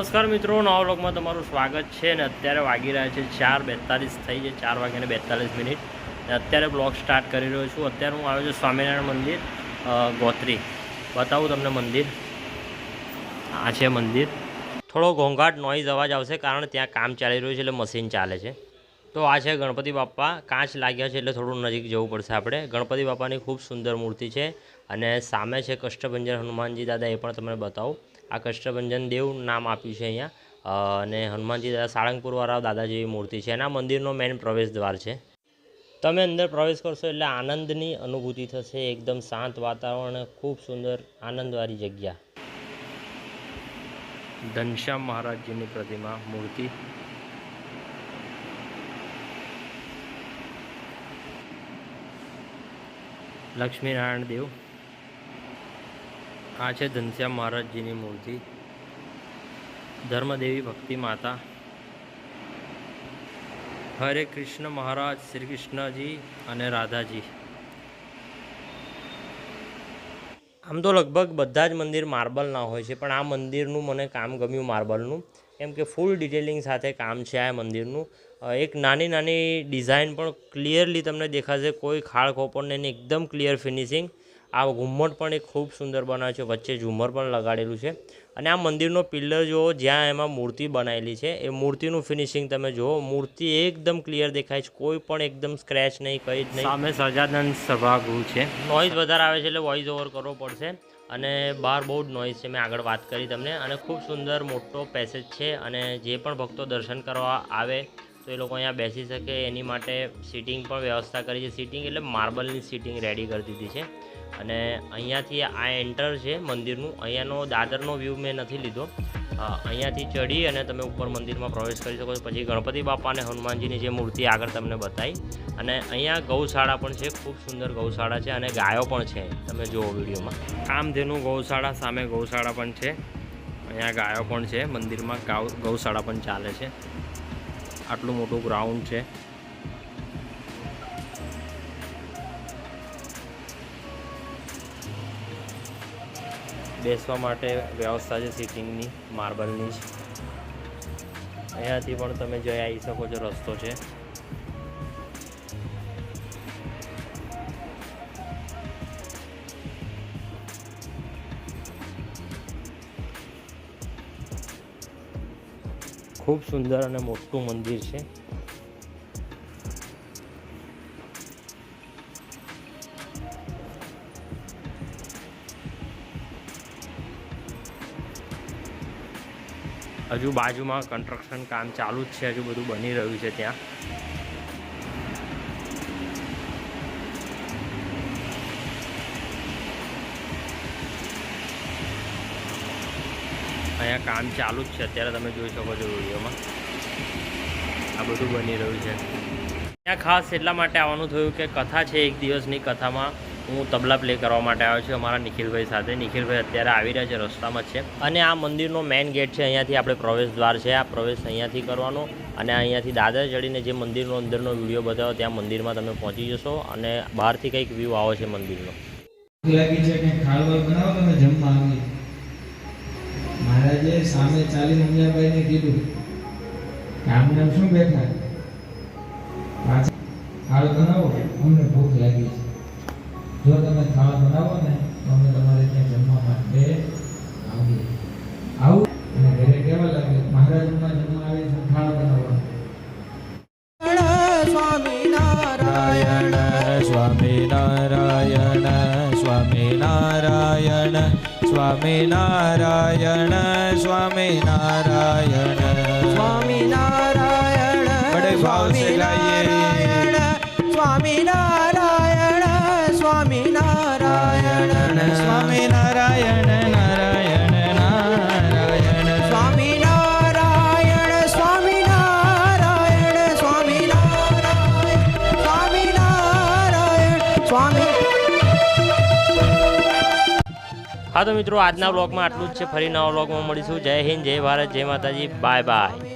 નમસ્કાર મિત્રો, નવા વ્લોગમાં તમારું સ્વાગત છે ને અત્યારે વાગી રહ્યા છે ચાર બેતાલીસ થઈ છે, ચાર વાગ્યાને બેતાલીસ મિનિટ. ને અત્યારે બ્લોગ સ્ટાર્ટ કરી રહ્યો છું. અત્યારે હું આવ્યો છું સ્વામિનારાયણ મંદિર ગોત્રી. બતાવું તમને મંદિર. આ છે મંદિર. થોડો ઘોંઘાટ નોઈઝ અવાજ આવશે કારણ ત્યાં કામ ચાલી રહ્યું છે એટલે મશીન ચાલે છે. તો આ છે ગણપતિ બાપ્પા. કાચ લાગ્યા છે એટલે થોડું નજીક જવું પડશે આપણે. ગણપતિ બાપાની ખૂબ સુંદર મૂર્તિ છે અને સામે છે કષ્ટભંજન હનુમાનજી દાદા, એ પણ તમને બતાવું. આ કષ્ટભંજન દેવ નામ આપ્યું છે અહીંયા. અને હનુમાનજી દાદા સાળંગપુરવાળા દાદા જેવી મૂર્તિ છે. એના મંદિરનો મેઇન પ્રવેશ દ્વાર છે. તમે અંદર પ્રવેશ કરશો એટલે આનંદની અનુભૂતિ થશે. એકદમ શાંત વાતાવરણ, ખૂબ સુંદર, આનંદવાળી જગ્યા. ઘનશ્યામ મહારાજજીની પ્રતિમા મૂર્તિ. લક્ષ્મીનારાયણ દેવ. આ છે ઘનશ્યામ મહારાજજીની મૂર્તિ. ધર્મદેવી ભક્તિ માતા. હરે કૃષ્ણ મહારાજ, શ્રી કૃષ્ણજી અને રાધાજી. આમ તો લગભગ બધા જ મંદિર માર્બલના હોય છે, પણ આ મંદિરનું મને કામ ગમ્યું માર્બલનું. કેમ કે ફૂલ ડિટેલિંગ સાથે કામ છે આ મંદિરનું. એક નાની નાની ડિઝાઇન પણ ક્લિયરલી તમને દેખાશે. કોઈ ખાળ ખોપણ નહીં ને એકદમ ક્લિયર ફિનિશિંગ. આ ઘુમ્મટ પણ એક ખૂબ સુંદર બનાવ્યો છે વચ્ચે ઝુમર પણ લગાડેલું છે. અને આ મંદિરનો પિલ્લર જુઓ જ્યાં એમાં મૂર્તિ બનાવેલી છે. એ મૂર્તિનું ફિનિશિંગ તમે જુઓ મૂર્તિ એકદમ ક્લિયર દેખાય છે. કોઈ પણ એકદમ સ્ક્રેચ નહીં કંઈ જ નહીં. સામે સજાનંદ સભાગૃહ છે. નોઇઝ વધારે આવે છે એટલે વોઇસ ઓવર કરવો પડશે. અને બહાર બહુ જ નોઇઝ છે. મેં આગળ વાત કરી તમને. અને ખૂબ સુંદર મોટો પેસેજ છે. અને જે પણ ભક્તો દર્શન કરવા આવે તો એ લોકો અહીંયા બેસી શકે. એની માટે સીટિંગ પણ વ્યવસ્થા કરી છે. સીટિંગ એટલે માર્બલની સીટિંગ રેડી કરી દીધી છે. અને અહીંયાથી આ એન્ટર છે મંદિરનું. અહીંયાનો દાદરનો વ્યૂ મેં નથી લીધો. અહીંયાથી ચડી અને તમે ઉપર મંદિરમાં પ્રવેશ કરી શકો છો. પછી ગણપતિ બાપા અને હનુમાનજીની જે મૂર્તિ આગળ તમને બતાવી અને અહીંયા ગૌશાળા પણ છે, ખૂબ સુંદર ગૌશાળા છે અને ગાયો પણ છે. તમે જુઓ વિડીયોમાં. કામધેનુ ગૌશાળા, સામે ગૌશાળા પણ છે. અહીંયા ગાયો પણ છે, મંદિરમાં ગૌશાળા પણ ચાલે છે. આટલું મોટું ગ્રાઉન્ડ છે. બેસવા માટે વ્યવસ્થા છે સિટિંગની, માર્બલની જ. અહીંયાથી પણ તમે જઈ આવી શકો છો રસ્તો છે. ખૂબ સુંદર અને મોટું મંદિર છે. હજુ બાજુમાં કન્સ્ટ્રક્શન કામ ચાલુ જ છે, હજુ બધું બની રહ્યું છે ત્યાં. અહીંયા કામ ચાલુ જ છે, અત્યારે તમે જોઈ શકો છો વિડીયોમાં. આ બધું બની રહ્યું છે. ત્યાં ખાસ એટલા માટે આવવાનું થયું કે કથા છે એક દિવસની કથામાં. હું તબલા પ્લે કરવા માટે આવ્યો છું અમારા નિખિલભાઈ સાથે. નિખિલભાઈ અત્યારે આવી રહ્યા છે, રસ્તામાં છે. અને આ મંદિરનો મેઇન ગેટ છે, અહીંયાથી આપણે પ્રવેશ દ્વાર છે. આ પ્રવેશ અહીંયાથી કરવાનો અને અહીંયાથી દાદર ચડીને જે મંદિરનો અંદરનો વીડિયો બતાવો, ત્યાં મંદિરમાં તમે પહોંચી જશો અને બહારથી કંઈક વ્યૂ આવે છે મંદિરનો. સામે ચાલીને ઉમિયાભાઈને કીધું, કે આમને શું બેઠા ભૂખ લાગી છે. જો તમે થાળ બનાવો ને તો અમે તમારે ત્યાં જમવા માટે આવીએ. આવું અને ઘરે કેવા લાગે? મહારાજના જમવા આવે છે થાળ બનાવવા સ્વામી નારાયણ સ્વામી નારાયણ સ્વામી નારાયણ સ્વામી નારાયણ સ્વામી નારાયણ સ્વામી નારાયણ સ્વામી. હા તો મિત્રો, આજના બ્લોગમાં આટલું જ છે. ફરી નવા બ્લોગમાં મળીશું. જય હિન્દ, જય ભારત, જય માતાજી. Bye bye.